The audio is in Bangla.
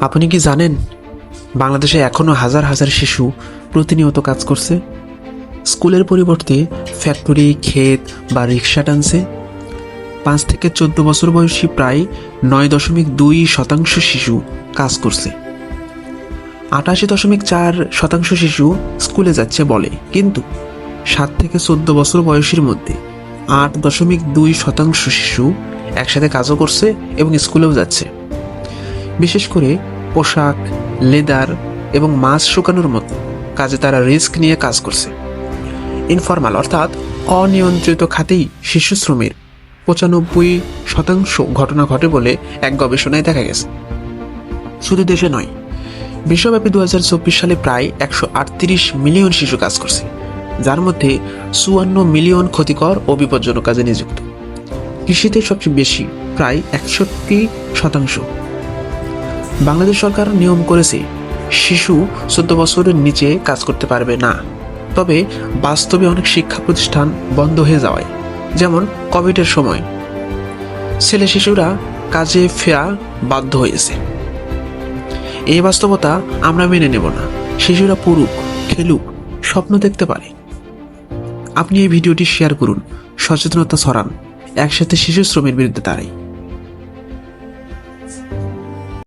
আপনি কি জানেন, বাংলাদেশে এখনও হাজার হাজার শিশু প্রতিনিয়ত কাজ করছে? স্কুলের পরিবর্তে ফ্যাক্টরি, ক্ষেত বা রিক্সা টানছে। পাঁচ থেকে চোদ্দ বছর বয়সী প্রায় নয় দশমিক দুই শতাংশ শিশু কাজ করছে। আটাশি দশমিক চার শতাংশ শিশু স্কুলে যাচ্ছে বলে। কিন্তু সাত থেকে চোদ্দ বছর বয়সীর মধ্যে আট দশমিক দুই শতাংশ শিশু একসাথে কাজও করছে এবং স্কুলেও যাচ্ছে। বিশেষ করে পোশাক, লেদার এবং মাছ শুকানোর মতো কাজে তারা রিস্ক নিয়ে কাজ করছে। ইনফরমাল অর্থাৎ অনিয়ন্ত্রিত খাতেই শিশু শ্রমের পঁচানব্বই শতাংশ ঘটনা ঘটে বলে এক গবেষণায় দেখা গেছে। শুধু দেশে নয়, বিশ্বব্যাপী দু হাজার চব্বিশ সালে প্রায় একশো আটত্রিশ মিলিয়ন শিশু কাজ করছে, যার মধ্যে চুয়ান্ন মিলিয়ন ক্ষতিকর ও বিপজ্জনক কাজে নিযুক্ত। কৃষিতে সবচেয়ে বেশি, প্রায় একষট্টি শতাংশ। বাংলাদেশ সরকার নিয়ম করেছে, শিশু চোদ্দ বছরের নিচে কাজ করতে পারবে না। তবে বাস্তবে অনেক শিক্ষা প্রতিষ্ঠান বন্ধ হয়ে যাওয়ায়, যেমন কোভিডের সময়। ছেলে শিশুরা কাজে ফেরা বাধ্য হয়েছে। এই বাস্তবতা আমরা মেনে নেব না। শিশুরা পড়ুক, খেলুক, স্বপ্ন দেখতে পারে। আপনি এই ভিডিওটি শেয়ার করুন। সচেতনতা ছড়ান। একসাথে শিশু শ্রমের বিরুদ্ধে দাঁড়াই।